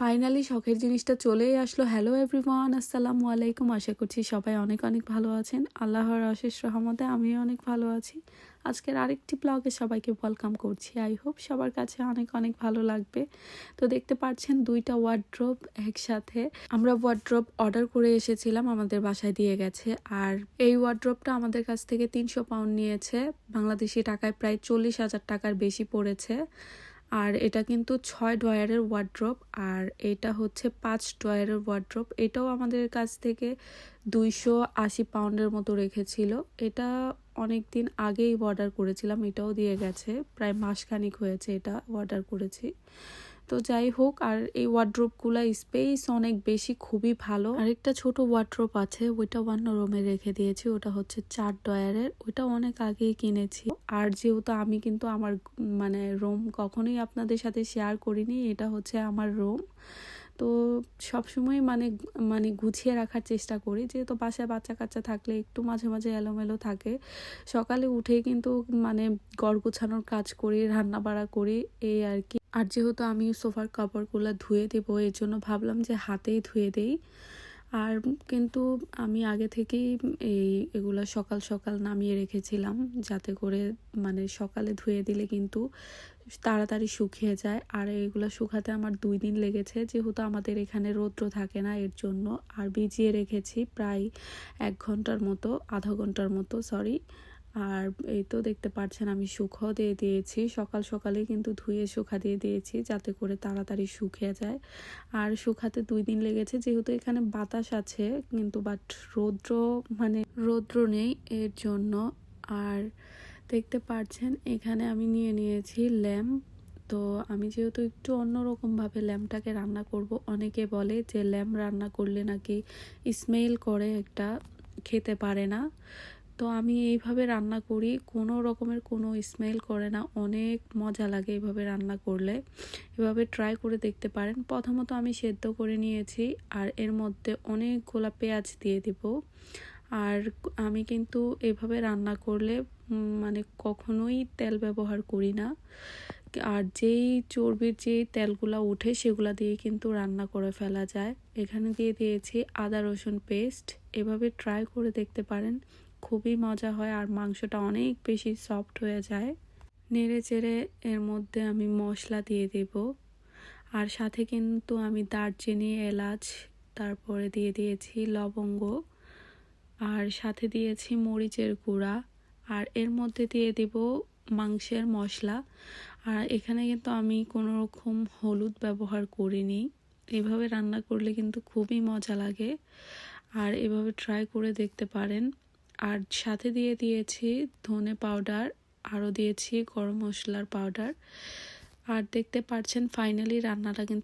Finally শখের জিনিসটা চলেই আসলো। হ্যালো এভরিওয়ান আসসালামু আলাইকুম। আশা করছি সবাই অনেক অনেক ভালো আছেন। আল্লাহর অশেষ রহমতে আমিও অনেক ভালো আছি। আজকের আরেকটি ব্লগে সবাইকে ওয়েলকাম করছি। আই হোপ সবার কাছে অনেক অনেক ভালো লাগবে। তো দেখতে পাচ্ছেন দুইটা ওয়ার্ড্রোব একসাথে। আমরা ওয়ার্ড্রোব অর্ডার করে এসেছিলাম, আমাদের বাসায় দিয়ে গেছে। আর এই ওয়ার্ড্রোবটা আমাদের কাছ থেকে তিনশো পাউন্ড নিয়েছে। বাংলাদেশি টাকায় প্রায় চল্লিশ হাজার টাকার বেশি পড়েছে। আর এটা কিন্তু ছয় ড্রয়ারের ওয়ার্ড্রপ আর এটা হচ্ছে পাঁচ ড্রয়ারের ওয়ার্ড্রপ এটাও আমাদের কাছ থেকে দুইশো আশি পাউন্ডের মতো রেখেছিল। এটা অনেক দিন আগেই অর্ডার করেছিলাম, এটাও দিয়ে গেছে, প্রায় মাসখানিক হয়েছে এটা অর্ডার করেছি। তো যাই হোক, আর এই ওয়ার্ড্রোপগুলো স্পেস অনেক বেশি খুবই ভালো। আরেকটা ছোট ওয়ার্ড্রোপ আছে, ওইটা অন্য রুমে রেখে দিয়েছি, ওটা হচ্ছে চার ডয়ারের, ওইটা অনেক আগেই কিনেছি। আর যেহেতু আমি কিন্তু আমার মানে রুম কখনোই আপনাদের সাথে শেয়ার করিনি, এটা হচ্ছে আমার রুম তো সবসময় মানে মানে গুছিয়ে রাখার চেষ্টা করি। যেহেতু বাসায় বাচ্চা কাচ্চা থাকলে একটু মাঝে মাঝে এলোমেলো থাকে। সকালে উঠেই কিন্তু মানে গড় গোছানোর কাজ করি রান্না বাড়া করি, এই আর কি। আর যেহেতু আমি সোফার কাপড়গুলো ধুয়ে দেবো, এর জন্য ভাবলাম যে হাতেই ধুয়ে দেই। আর কিন্তু আমি আগে থেকেই এই এগুলো সকাল সকাল নামিয়ে রেখেছিলাম, যাতে করে মানে সকালে ধুয়ে দিলে কিন্তু তাড়াতাড়ি শুকিয়ে যায়। আর এগুলো শুকাতে আমার দুই দিন লেগেছে। যেহেতু আমাদের এখানে রৌদ্র থাকে না, এর জন্য। আর ভিজিয়ে রেখেছি প্রায় এক ঘণ্টার মতো, আধা ঘণ্টার মতো সরি আর এই তো দেখতে পাচ্ছেন আমি শুকাও দিয়ে দিয়েছি। সকাল সকালে কিন্তু ধুয়ে শুকা দিয়ে দিয়েছি যাতে করে তাড়াতাড়ি শুকিয়ে যায়। আর শুকাতে দুই দিন লেগেছে। যেহেতু এখানে বাতাস আছে, কিন্তু বাট রৌদ্র মানে রৌদ্র নেই এর জন্য। আর দেখতে পাচ্ছেন এখানে আমি নিয়ে নিয়েছি ল্যাম্প তো আমি যেহেতু একটু অন্যরকমভাবে ল্যাম্পটাকে রান্না করব, অনেকে বলে যে ল্যাম্প রান্না করলে নাকি স্মেল করে একটা, খেতে পারে না। তো আমি এইভাবে রান্না করি, কোনো রকমের কোনো স্মেল করে না, অনেক মজা লাগে এইভাবে রান্না করলে। এভাবে ট্রাই করে দেখতে পারেন। প্রথমত আমি সেদ্ধ করে নিয়েছি, আর এর মধ্যে অনেকগুলা পেঁয়াজ দিয়ে দিব। আর আমি কিন্তু এভাবে রান্না করলে মানে কখনোই তেল ব্যবহার করি না। আর যেই চর্বির যেই তেলগুলা উঠে, সেগুলা দিয়ে কিন্তু রান্না করে ফেলা যায়। এখানে দিয়ে দিয়েছি আদা রসুন পেস্ট। এভাবে ট্রাই করে দেখতে পারেন, খুবই মজা হয় আর মাংসটা অনেক বেশি সফট হয়ে যায়। নেড়ে চেড়ে এর মধ্যে আমি মশলা দিয়ে দেব। আর সাথে কিন্তু আমি দারচিনি, এলাচ, তারপরে দিয়ে দিয়েছি লবঙ্গ। আর সাথে দিয়েছি মরিচের গুঁড়া, আর এর মধ্যে দিয়ে দেব মাংসের মশলা। আর এখানে কিন্তু আমি কোনো রকম হলুদ ব্যবহার করিনি। এভাবে রান্না করলে কিন্তু খুবই মজা লাগে। আর এভাবে ট্রাই করে দেখতে পারেন। আর সাথে দিয়ে দিয়েছি ধনে পাউডার আরও দিয়েছি গরম মশলার পাউডার আর দেখতে পাচ্ছেন ফাইনালি রান্নাটা কিন্তু